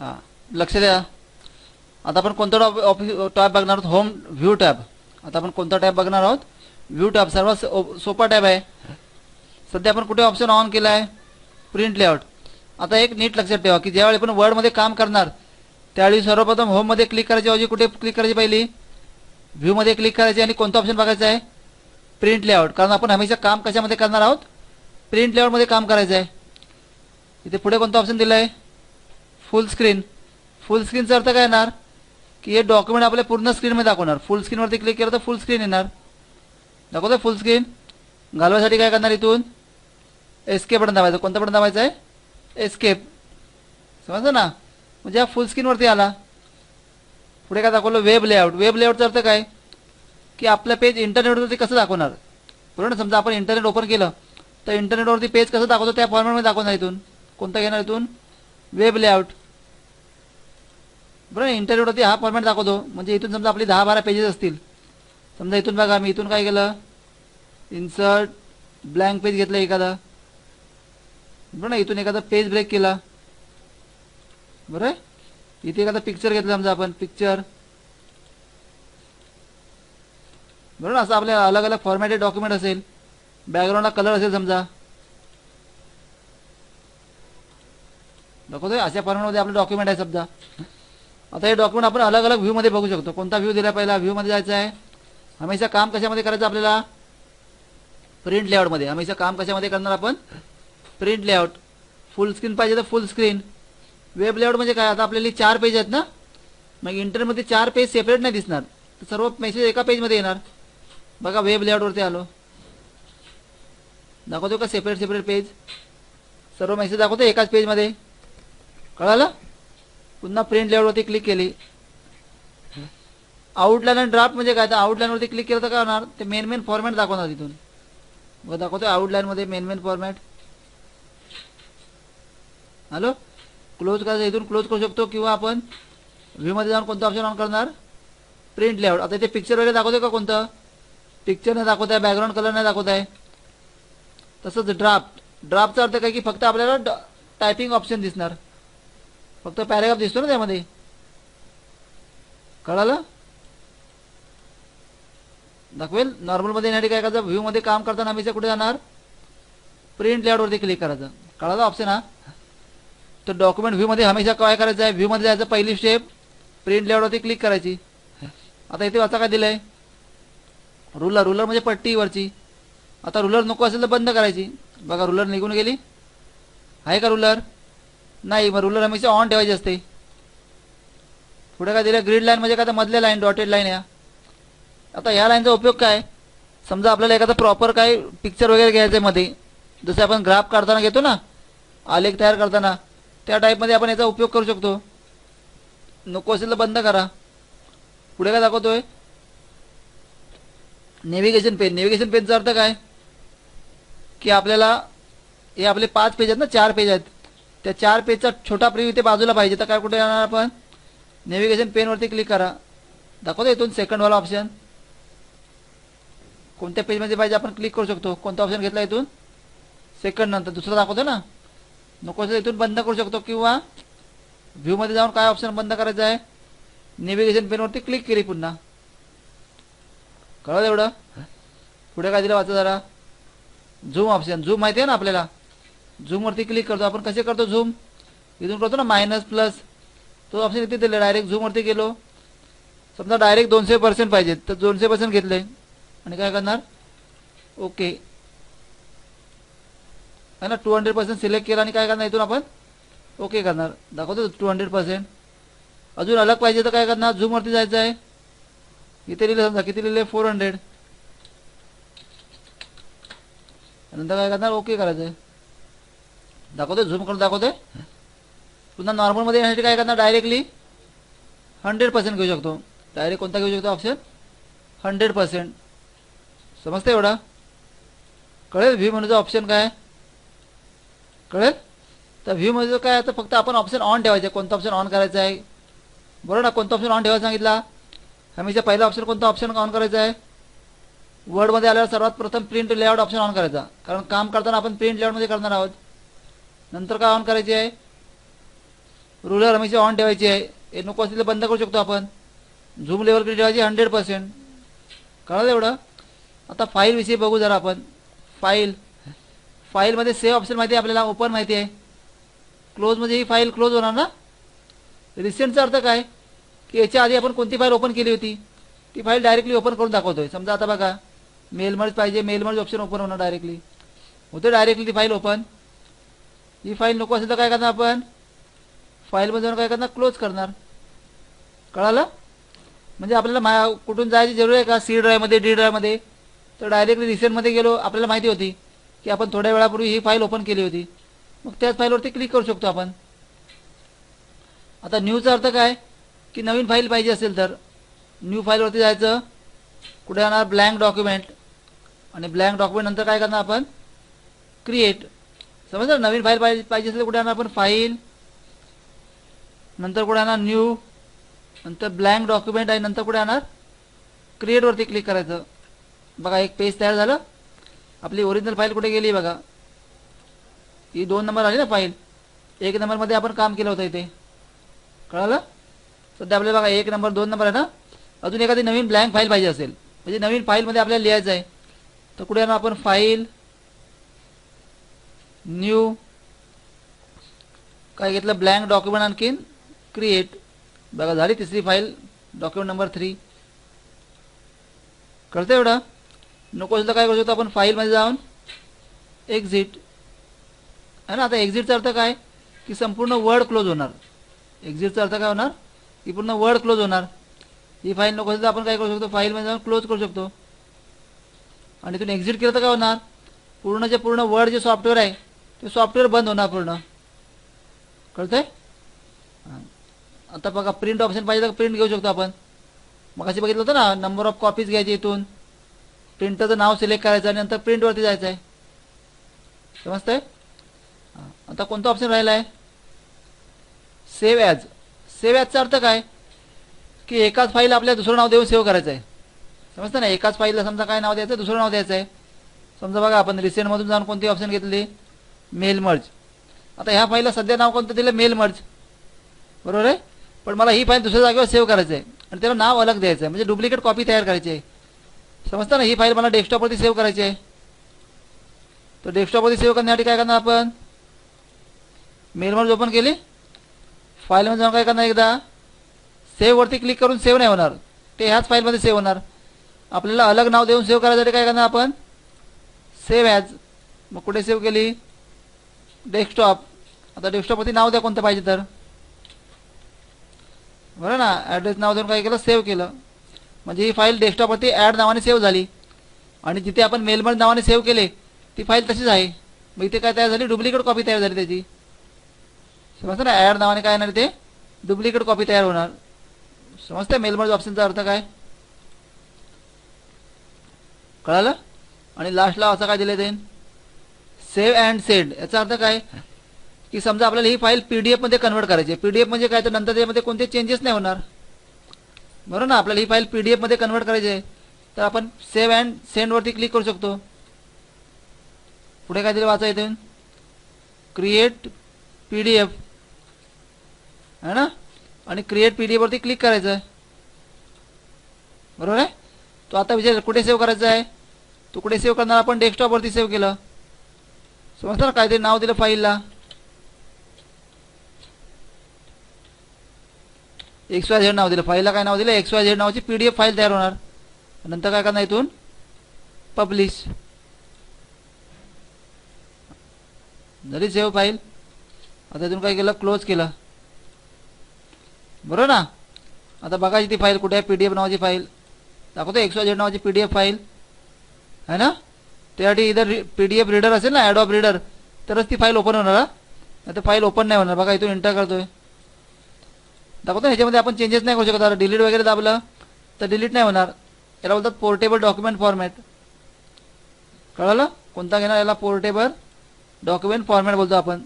हां. लक्ष द्या. आता आपण कोणता टॉप ऑफिस टॅब बघणार आहोत? होम व्ह्यू टॅब आता आपण कोणता टॅब बघणार आहोत? व्ह्यू टॅब सर्वात सोपा टॅब आहे. सध्या आपण कुठे ऑप्शन ऑन केला आहे? प्रिंट लेआउट आता एक नीट लक्षात ठेवा की ज्यावेळी आपण वर्डमध्ये काम करणार त्यावेळी सर्वप्रथम होममध्ये क्लिक करायची ऐवजी कुठे क्लिक करायची पहिली? व्ह्यूमध्ये क्लिक करायची आणि कोणता ऑप्शन बघायचा आहे? प्रिंट लेआउट कारण आपण हमेशा काम कशामध्ये करणार आहोत? प्रिंट लेआउटमध्ये काम करायचं आहे. इथे पुढे कोणता ऑप्शन दिला आहे फुल स्क्रीन फुल स्क्रीनचा अर्थ काय येणार? की हे डॉक्युमेंट आपल्या पूर्ण स्क्रीनमध्ये दाखवणार. फुल स्क्रीनवरती क्लिक केलं तर फुल स्क्रीन येणार. दाखवतो फुल स्क्रीन घालवायसाठी काय करणार इथून? एस्केप बटन दाबायचं. कोणतं बटन दाबायचं आहे? एस्केप समजलं ना? म्हणजे हा फुल स्क्रीनवरती आला. पुढे काय दाखवलं? वेब लेआउट वेब लेआउटचा अर्थ काय? की आपलं पेज इंटरनेटवरती कसं दाखवणार? बरोबर ना? समजा आपण इंटरनेट ओपन केलं तर इंटरनेटवरती पेज कसं दाखवतो? त्या फॉर्मॅटमध्ये दाखवणार इथून. कोणता घेणार इथून? वेब लेआउट बरोबर इंटरव्ह्यूवरती हा फॉर्मॅट दाखवतो. म्हणजे इथून समजा आपली दहा बारा पेजेस असतील. समजा इथून बघा मी इथून काय केलं? इन्सर्ट ब्लँक पेज घेतलं एखादा. बरं ना इथून एखादा पेज ब्रेक केला. बरं इथे एखादा पिक्चर घेतला समजा आपण पिक्चर बरोबर ना असं आपल्या अलग अलग फॉर्मॅटेड डॉक्युमेंट असेल बॅकग्राऊंडला कलर असेल समजा. दाखवतोय? अशा फॉर्मॅटमध्ये आपलं डॉक्युमेंट आहे समजा. आता हे डॉक्युमेंट आपण अलग अलग व्ह्यूमध्ये बघू शकतो. कोणता व्ह्यू दिला पहिला? व्ह्यूमध्ये जायचं आहे. हमेशा काम कशामध्ये करायचं आपल्याला? प्रिंट लेआउटमध्ये हमेशा काम कशामध्ये करणार आपण? प्रिंट लेआउट फुल स्क्रीन पाहिजे तर फुल स्क्रीन वेब लेआउट म्हणजे काय? आता आपल्याला चार पेज आहेत ना? मग इंटरनेटमध्ये चार पेज सेपरेट नाही दिसणार. तर सर्व मेसेज एका पेजमध्ये येणार. बघा वेब लेआउटवरती आलो. दाखवतो का सेपरेट सेपरेट पेज सर्व मेसेज दाखवतो एकाच पेजमध्ये कळालं? पुन्हा प्रिंट लेवलवरती क्लिक केली. आउटलाईन आणि ड्राफ्ट म्हणजे काय? तर आउटलाईनवरती क्लिक केलं तर काय होणार? ते मेन मेन फॉर्मॅट दाखवणार तिथून. मग दाखवतो आउटलाईनमध्ये main main format hello close करायचं इथून क्लोज करू शकतो किंवा आपण व्ह्यूमध्ये जाऊन कोणतं ऑप्शन ऑन करणार? प्रिंट लेआउट आता इथे पिक्चर वगैरे दाखवते का कोणतं? पिक्चर नाही दाखवत आहे बॅकग्राऊंड कलर नाही दाखवत आहे. तसंच ड्राफ्ट ड्राफ्टचा अर्थ काय की फक्त आपल्याला टायपिंग ऑप्शन दिसणार. फक्त पॅरेग्राफ दिसतो ना त्यामध्ये? कळालं? दाखवेल? नॉर्मलमध्ये येण्यासाठी काय करायचं व्ह्यूमध्ये काम करताना आम्ही कुठे जाणार? प्रिंट लेआउटवरती क्लिक करायचं. कळालं ऑप्शन हा? तर डॉक्युमेंट व्ह्यूमध्ये हमेशा काय करायचं आहे? व्ह्यूमध्ये जायचं पहिली स्टेप प्रिंट लेआउटवरती क्लिक करायची. आता इथे वाचा काय दिलं आहे रुलर रुलर म्हणजे पट्टीवरची आता रुलर नको असेल तर बंद करायची. बघा रुलर निघून गेली. आहे का रुलर नाही मग रुलर हमेशा ऑन ठेवायची असते. पुढे काय दिलं? ग्रीड लाईन म्हणजे काय तर मधल्या लाईन डॉटेड लाईन या. आता ह्या लाईनचा उपयोग काय? समजा आपल्याला एखादा प्रॉपर काय पिक्चर वगैरे घ्यायचं आहे मध्ये. जसं आपण ग्राफ काढताना घेतो ना आलेख तयार करताना त्या टाईपमध्ये आपण याचा उपयोग करू शकतो. नको असेल तर बंद करा. पुढे काय दाखवतोय? नेव्हिगेशन पेन नेव्हिगेशन पेनचा अर्थ काय? की आपल्याला हे आपले पाच पेज आहेत ना चार पेज आहेत. त्या चार पेजचा छोटा प्रिव्ह इथे बाजूला पाहिजे. तर काय कुठे येणार आपण? नेव्हिगेशन पेनवरती क्लिक करा. दाखवतो इथून सेकंडवाला ऑप्शन कोणत्या पेजमध्ये पाहिजे आपण क्लिक करू शकतो. कोणता ऑप्शन घेतला इथून? सेकंड नंतर. दुसरा दाखवतो ना? नको असेल इथून बंद करू शकतो. किंवा व्ह्यूमध्ये जाऊन काय ऑप्शन बंद करायचं आहे? नेव्हिगेशन पेनवरती क्लिक केली पुन्हा. कळलं एवढं? पुढे काय दिलं वाचा जरा. झूम ऑप्शन झूम माहिती आहे ना आपल्याला? झूमवरती क्लिक करतो. आपण कसे करतो झूम? इथून करतो ना मायनस प्लस तो ऑप्शन इथे दिला डायरेक्ट झूमवरती गेलो. समजा डायरेक्ट दोनशे पर्सेंट पाहिजेत तर दोनशे पर्सेंट घेतले. आणि काय करणार? ओके है ना? टू हंड्रेड पर्सेंट सिलेक्ट केला आणि काय करणार इथून आपण? ओके करणार. दाखवतो टू हंड्रेड पर्सेंट अजून अलग पाहिजे तर काय करणार? झूमवरती जायचं आहे. इथे लिहिलं समजा किती लिहिले? फोर हंड्रेड नंतर काय करणार? ओके करायचं आहे. दाखवतोय झूम करून दाखवतोय पुन्हा नॉर्मलमध्ये येण्यासाठी काय करणार? डायरेक्टली हंड्रेड पर्सेंट घेऊ शकतो. डायरेक्ट कोणता घेऊ शकतो? ऑप्शन हंड्रेड पर्सेंट समजतं एवढा? कळेल व्ह्यू म्हणजे ऑप्शन काय? कळेल? तर व्ह्यू म्हणजे काय? तर फक्त आपण ऑप्शन ऑन ठेवायचं. आहे कोणता ऑप्शन ऑन करायचा आहे? बरोबर ना? कोणता ऑप्शन ऑन ठेवायला सांगितला? हमेशा पहिला ऑप्शन कोणता ऑप्शन ऑन करायचा आहे? वर्डमध्ये आल्यावर सर्वात प्रथम प्रिंट लेआउट ऑप्शन ऑन करायचा. कारण काम करताना आपण प्रिंट लेआउटमध्ये करणार आहोत. नंतर काय ऑन करायचे? आहे रुलर हमेशा ऑन ठेवायची. आहे हे नको असेल तर बंद करू शकतो आपण. झूम लेवल ठेवायची हंड्रेड पर्सेंट कळलं एवढं? आता फाईलविषयी बघू जरा आपण. फाईल फाईलमध्ये सेव्ह ऑप्शन माहिती आहे आपल्याला? ओपन माहिती आहे. क्लोजमध्ये म्हणजे ही फाईल क्लोज होणार ना? रिसेंटचा अर्थ काय? की याच्या आधी आपण कोणती फाईल ओपन केली होती? ती फाईल डायरेक्टली ओपन करून दाखवतोय. समजा आता बघा. मेल पाहिजे. मेल ऑप्शन ओपन होणार डायरेक्टली होते डायरेक्टली ती फाईल ओपन ही फाईल नको असेल तर काय करणार आपण? फाईलमध्ये जाऊन काय करणार? क्लोज करणार. कळालं? म्हणजे आपल्याला मा कुठून जायची जरूर आहे का? सी ड्राईव्हमध्ये डी ड्राईव्हमध्ये तर डायरेक्टली रिसेंटमध्ये गेलो आपल्याला माहिती होती की आपण थोड्या वेळापूर्वी ही फाईल ओपन केली होती. मग त्याच फाईलवरती क्लिक करू शकतो आपण. आता न्यूचा अर्थ काय? की नवीन फाईल पाहिजे असेल तर न्यू फाईलवरती जायचं. कुठे जाणार ब्लँक डॉक्युमेंट आणि ब्लँक डॉक्युमेंट नंतर काय करणार आपण? क्रिएट समजलं? नवीन फाईल पाहिजे पाहिजे असेल कुठे आणा आपण? फाईल नंतर कुठे आणा न्यू नंतर ब्लँक डॉक्युमेंट आहे नंतर कुठे आणणार? क्रिएटवरती क्लिक करायचं. बघा एक पेज तयार झालं. आपली ओरिजिनल फाईल कुठे गेली बघा? ही दोन नंबर आली ना फाईल एक नंबरमध्ये आपण काम केलं होतं इथे. कळालं? सध्या आपल्याला बघा एक नंबर दोन नंबर आहे ना? अजून एखादी नवीन ब्लँक फाईल पाहिजे असेल. म्हणजे नवीन फाईलमध्ये आपल्याला लिहायचं आहे. तर कुठे ना आपण? फाईल न्यू काय घेतलं? ब्लँक डॉक्युमेंट आणखीन क्रिएट. बघा झाली तिसरी फाईल डॉक्युमेंट नंबर थ्री. कळतं एवढं? नको असेल तर काय करू शकतो आपण? फाईलमध्ये जाऊन एक्झिट आहे ना आता एक्झिटचा अर्थ काय? की संपूर्ण वर्ड क्लोज होणार. एक्झिटचा अर्थ काय होणार? की पूर्ण वर्ड क्लोज होणार. ही फाईल नको असेल तर आपण काय करू शकतो? फाईलमध्ये जाऊन क्लोज करू शकतो. आणि तिथून एक्झिट केलं तर काय होणार? पूर्ण जे पूर्ण वर्ड जे सॉफ्टवेअर आहे ते सॉफ्टवेअर बंद होणार पूर्ण. कळतंय? आता बघा प्रिंट ऑप्शन पाहिजे तर प्रिंट घेऊ शकतो आपण. मग असे बघितलं होतं ना नंबर ऑफ कॉपीज घ्यायची इथून. प्रिंटरचं नाव सिलेक्ट करायचं आणि नंतर प्रिंटवरती जायचं आहे समजतंय? आता कोणता ऑप्शन राहिला आहे सेव्ह ॲज सेव्ह ॲजचा अर्थ काय? की एकाच फाईल आपल्या दुसरं नाव देऊन सेव्ह करायचं आहे समजतं ना? एकाच फाईलला समजा काय नाव द्यायचं दुसरं नाव द्यायचं आहे समजा बघा आपण रिसेंटमधून जाऊन कोणती ऑप्शन घेतली? Mail merge. आता ह्या फाईलला सध्या नाव कोणतं दिलं? Mail merge. बरोबर आहे? पण मला ही फाईल दुसऱ्या जागेवर सेव्ह करायचं आहे आणि त्याला नाव अलग द्यायचं आहे म्हणजे डुप्लिकेट कॉपी तयार करायची आहे. समजतं ना? ही फाईल मला डेस्कटॉपवरती सेव्ह करायची आहे. तर डेस्कटॉपवरती सेव्ह करण्यासाठी काय करणार आपण? मेल मर्ज ओपन केली. फाईलमध्ये जाऊन काय करणार एकदा? सेव्हवरती क्लिक करून सेव्ह नाही होणार. ते ह्याच फाईलमध्ये सेव्ह होणार. आपल्याला अलग नाव देऊन सेव्ह करायसाठी काय करणार आपण? Save as. मग कुठे सेव्ह केली? डेस्कटॉप आता डेस्कटॉपवरती नाव द्या कोणतं पाहिजे तर. बरं ना ॲड्रेस नाव देऊन काय केलं? सेव्ह केलं. म्हणजे ही फाईल डेस्कटॉपवरती ॲड नावाने सेव्ह झाली. आणि जिथे आपण मेलमन नावाने सेव्ह केले ती फाईल तशीच आहे. मग इथे काय तयार झाली? डुप्लिकेट कॉपी तयार झाली त्याची. समजतं ना? ॲड नावाने काय येणार ते? डुप्लिकेट कॉपी तयार होणार. समजतं मेलमर्ज ऑप्शनचा अर्थ काय? कळालं? आणि लास्टला असं काय दिलं ते सेव्ह अँड सेंड याचा अर्थ काय? की समजा आपल्याला ही फाईल पी डी एफमध्ये कन्वर्ट करायची आहे. पी डी म्हणजे काय? तर नंतर त्यामध्ये कोणते चेंजेस नाही होणार. बरोबर ना? आपल्याला ही फाईल पी डी एफमध्ये कन्वर्ट करायची आहे. तर आपण सेव्ह अँड सेंडवरती क्लिक करू शकतो. पुढे काहीतरी वाचा इथून. क्रिएट पी डी एफ है ना? आणि क्रिएट पी डी एफवरती क्लिक करायचं आहे. बरोबर आहे? तो आता विचार कुठे सेव्ह करायचा आहे? तो कुठे सेव्ह करणार? आपण डेस्कटॉपवरती सेव्ह केलं. समजतं ना काहीतरी नाव दिलं फाईलला? एक्स वाय झेड नाव दिलं. फाईलला काय नाव दिलं? एक्स वाय झेड नावाची पी डी एफ फाईल तयार होणार. नंतर काय करणार इथून? पब्लिश झाली सेव्ह फाईल आता इथून काय केलं? क्लोज केलं. बरोबर ना? आता बघायची ती फाईल कुठे आहे? पी डी एफ नावाची फाईल दाखवतो एक्स वाय झेड नावाची पी डी एफ फाईल है ना? त्यासाठी इधर पी डी एफ रीडर असेल ना ॲड ऑफ रीडर तरच ती फाईल ओपन होणार नाही तर फाईल ओपन नाही होणार. बघा इथून एंटर करतोय दाखवतो ह्याच्यामध्ये आपण चेंजेस नाही करू शकत. आता डिलीट वगैरे दाबलं तर डिलीट नाही होणार. याला बोलतात पोर्टेबल डॉक्युमेंट फॉर्मॅट कळलं? कोणता घेणार? याला पोर्टेबल डॉक्युमेंट फॉर्मॅट बोलतो आपण.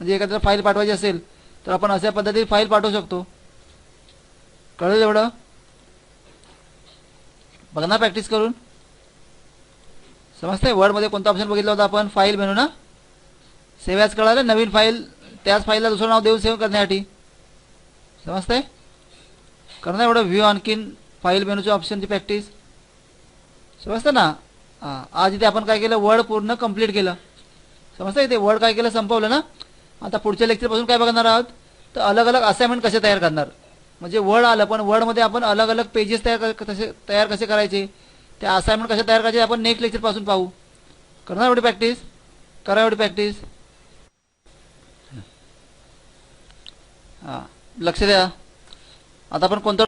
म्हणजे एखाद्या फाईल पाठवायची असेल तर आपण अशा पद्धतीने फाईल पाठवू शकतो. कळलं एवढं? बघ ना प्रॅक्टिस करून. समजतंय? वर्डमध्ये कोणता ऑप्शन बघितला होता आपण? फाईल मेनू ना? सेव्ह ॲज कळालं? नवीन फाईल त्याच फाईलला दुसरं नाव देऊन सेव्ह करण्यासाठी. समजतंय? करणार एवढं व्ह्यू आणखीन फाईल मेनूची ऑप्शनची प्रॅक्टिस समजतं ना? हां आज इथे आपण काय केलं? वर्ड पूर्ण कंप्लीट केलं. समजतं इथे? वर्ड काय केलं? संपवलं ना? आता पुढच्या लेक्चरपासून काय बघणार आहोत? तर अलग अलग असाइनमेंट कसे तयार करणार? म्हणजे वर्ड आलं पण वर्डमध्ये आपण अलग अलग पेजेस तयार क- कसे तयार कसे करायचे? त्या असाइनमेंट कशा तयार करायचे आपण नेक्स्ट लेक्चरपासून पाहू. करणार एवढी प्रॅक्टिस करा एवढी प्रॅक्टिस हां. लक्ष द्या. आता आपण कोणतं